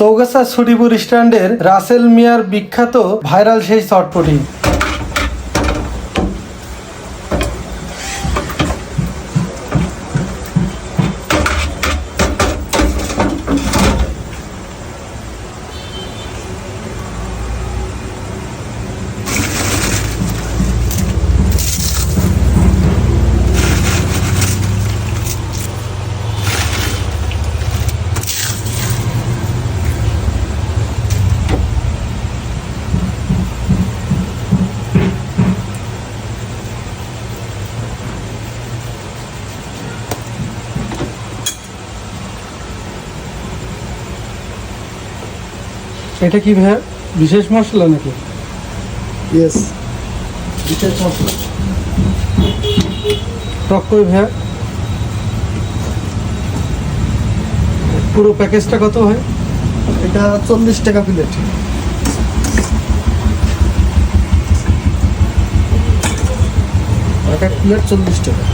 চৌগাছা ছুটিপুর স্ট্যান্ডের রাসেল মিয়ার বিখ্যাত ভাইরাল সেই চটপটি এটা কি ভাইয়া বিশেষ মশলা নাকি? ইয়েস বিশেষ মশলা। টক করে ভাইয়া। পুরো প্যাকেজটা কত হয় এটা চল্লিশ টাকা প্লেট। এক এক প্লেট চল্লিশ টাকা।